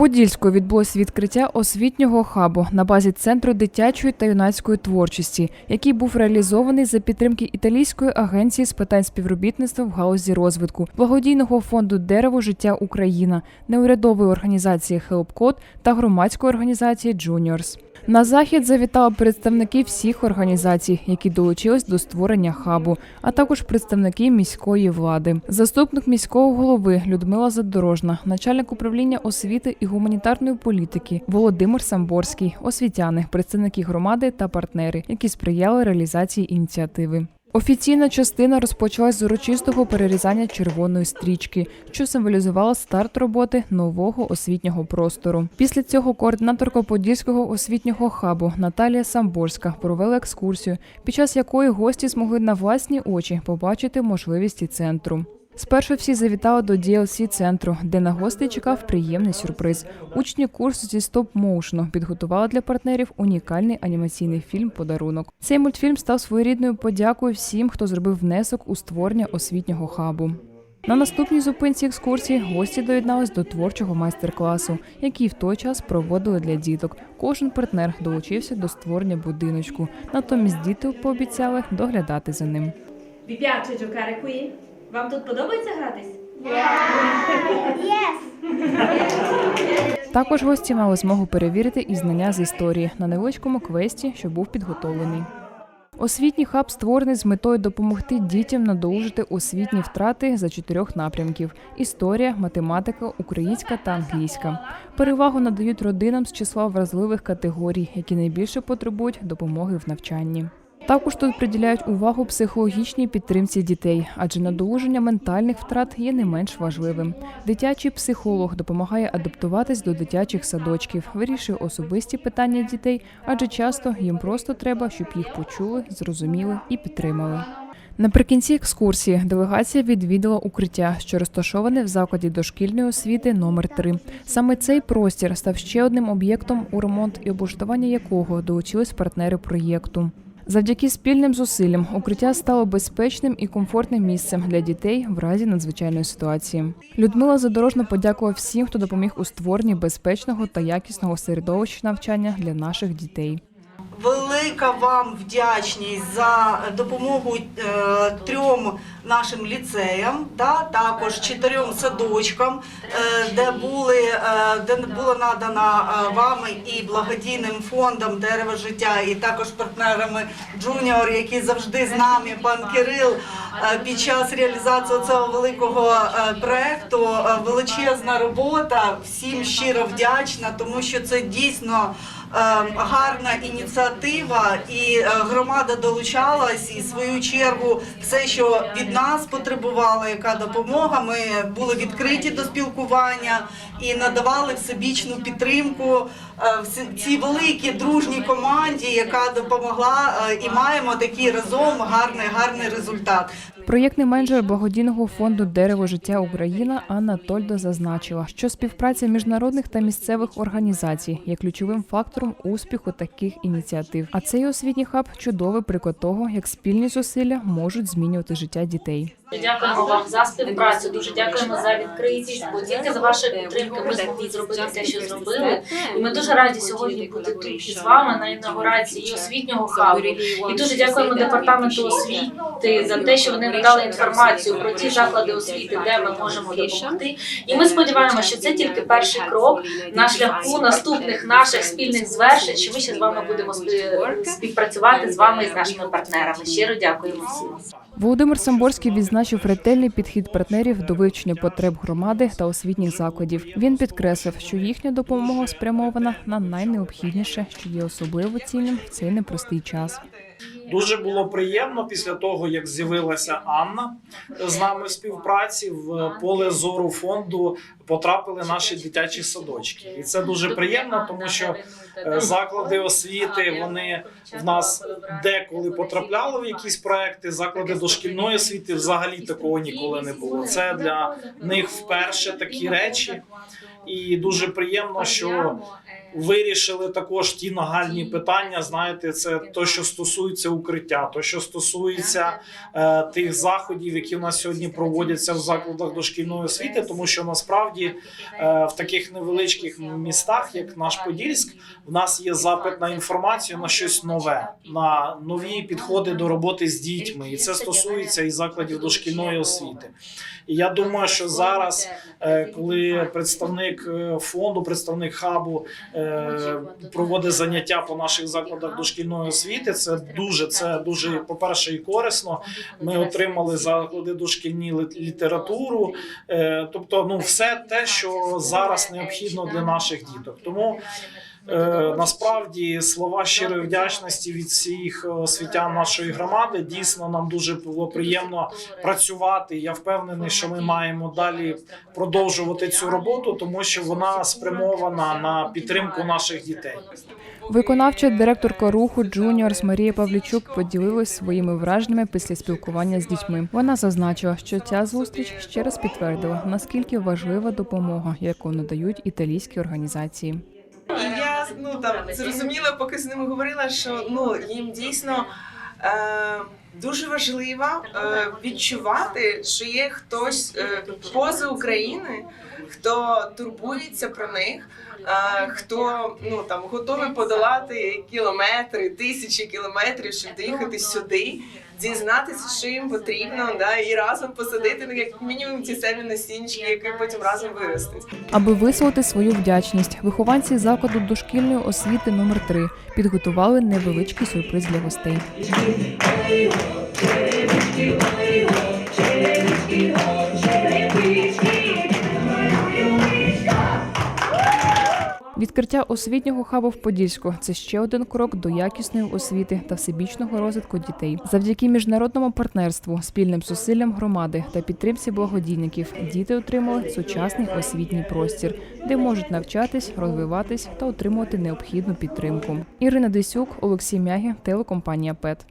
Подільську відбулось відкриття освітнього хабу на базі центру дитячої та юнацької творчості, який був реалізований за підтримки італійської агенції з питань співробітництва в галузі розвитку, благодійного фонду Дерево життя Україна, неурядової організації HelpCode та громадської організації Juniors. На захід завітали представники всіх організацій, які долучились до створення хабу, а також представники міської влади. Заступник міського голови Людмила Задорожна, начальник управління освіти і гуманітарної політики Володимир Самборський, освітяни, представники громади та партнери, які сприяли реалізації ініціативи. Офіційна частина розпочалась з урочистого перерізання червоної стрічки, що символізувала старт роботи нового освітнього простору. Після цього координаторка Подільського освітнього хабу Наталія Самборська провела екскурсію, під час якої гості змогли на власні очі побачити можливості центру. Спершу всі завітали до DLC центру, де на гостей чекав приємний сюрприз. Учні курсу зі стоп-моушену підготували для партнерів унікальний анімаційний фільм Подарунок. Цей мультфільм став своєрідною подякою всім, хто зробив внесок у створення освітнього хабу. На наступній зупинці екскурсії гості доєднались до творчого майстер-класу, який в той час проводили для діток. Кожен партнер долучився до створення будиночку. Натомість діти пообіцяли доглядати за ним. Vi piace giocare qui? Вам тут подобається гратись? Також гості мали змогу перевірити і знання з історії на невеличкому квесті, що був підготовлений. Освітній хаб створений з метою допомогти дітям надолужити освітні втрати за чотирьох напрямків: історія, математика, українська та англійська. Перевагу надають родинам з числа вразливих категорій, які найбільше потребують допомоги в навчанні. Також тут приділяють увагу психологічній підтримці дітей, адже надолуження ментальних втрат є не менш важливим. Дитячий психолог допомагає адаптуватись до дитячих садочків, вирішує особисті питання дітей, адже часто їм просто треба, щоб їх почули, зрозуміли і підтримали. Наприкінці екскурсії делегація відвідала укриття, що розташоване в закладі дошкільної освіти номер 3 Саме цей простір став ще одним об'єктом, у ремонт і облаштування якого долучились партнери проєкту. Завдяки спільним зусиллям укриття стало безпечним і комфортним місцем для дітей в разі надзвичайної ситуації. Людмила Задорожна подякувала всім, хто допоміг у створенні безпечного та якісного середовища навчання для наших дітей. Велика вам вдячність за допомогу е, трьом нашим ліцеям, та також чотирьом садочкам, е, де були е, де була надана е, вами і благодійним фондом дерево життя, і також партнерами Junior, які завжди з нами, пан Кирил. е, Під час реалізації цього великого е, проекту Е, величезна робота. Всім щиро вдячна, тому що це дійсно гарна ініціатива, і е, громада долучалась і в свою чергу все, що від нас потребувала, яка допомога. Ми були відкриті до спілкування і надавали всебічну підтримку е, цій великій дружній команді, яка допомогла, е, і маємо такий разом гарний гарний результат. Проєктний менеджер благодійного фонду Дерево життя Україна Анна Тольдо зазначила, що співпраця міжнародних та місцевих організацій є ключовим фактором успіху таких ініціатив. А цей освітній хаб чудовий приклад того, як спільні зусилля можуть змінювати життя дітей. Дякуємо вам за співпрацю. Дуже дякуємо за відкритість. Бо тільки за вашої підтримки ми змогли зробити те, що зробили. І ми дуже раді сьогодні бути тут із вами на інаугурації освітнього хабу. І дуже дякуємо департаменту освіти за те, що вони надали інформацію про ті заклади освіти, де ми можемо допомогти. І ми сподіваємося, що це тільки перший крок на шляху наступних наших спільних звершень. Що ми ще з вами будемо спі- співпрацювати з вами і з нашими партнерами. Щиро дякуємо всім. Володимир Самборський відзначив ретельний підхід партнерів до вивчення потреб громади та освітніх закладів. Він підкреслив, що їхня допомога спрямована на найнеобхідніше, що є особливо цінним в цей непростий час. Дуже було приємно після того, як з'явилася Анна з нами в співпраці в поле зору фонду потрапили наші дитячі садочки, і це дуже приємно, тому що е, заклади освіти вони в нас деколи потрапляли в якісь проекти. Заклади дошкільної освіти взагалі такого ніколи не було. Це для них вперше такі речі, і дуже приємно, що Вирішили також ті нагальні питання. Знаєте, це то, що стосується укриття, то що стосується е, тих заходів, які в нас сьогодні проводяться в закладах дошкільної освіти, тому що насправді е, в таких невеличких містах, як наш Подільськ, в нас є запит на інформацію на щось нове, на нові підходи до роботи з дітьми, і це стосується і закладів дошкільної освіти. І я думаю, що зараз, е, коли представник е, фонду, представник хабу е, проводить заняття по наших закладах дошкільної освіти, це дуже це дуже по перше і корисно. Ми отримали заклади дошкільні літературу, е, тобто, ну все те, що зараз необхідно для наших діток. Тому Е, насправді слова щирої вдячності від всіх е, освітян нашої громади. Дійсно, нам дуже було приємно працювати. Я впевнений, що ми маємо далі продовжувати цю роботу, тому що вона спрямована на підтримку наших дітей. Виконавча директорка руху Джуніорс Марія Павлічук поділилась своїми враженнями після спілкування з дітьми. Вона зазначила, що ця зустріч ще раз підтвердила, наскільки важлива допомога, яку надають італійські організації. Ну там зрозуміла, поки з ними говорила, що ну їм дійсно е, дуже важливо е, відчувати, що є хтось е, поза України, хто турбується про них. е, Хто ну там готовий подолати кілометри, тисячі кілометрів, щоб доїхати сюди, дізнатися, що їм потрібно, да, і разом посадити ну, як мінімум ті самі насінчики, які потім разом виростуть. Аби висловити свою вдячність, вихованці закладу дошкільної освіти номер 3 підготували невеличкий сюрприз для гостей. Відкриття освітнього хабу в Подільську це ще один крок до якісної освіти та всебічного розвитку дітей. Завдяки міжнародному партнерству, спільним зусиллям громади та підтримці благодійників діти отримали сучасний освітній простір, де можуть навчатись, розвиватись та отримувати необхідну підтримку. Ірина Десюк, Олексій Мягі, телекомпанія ПЕТ.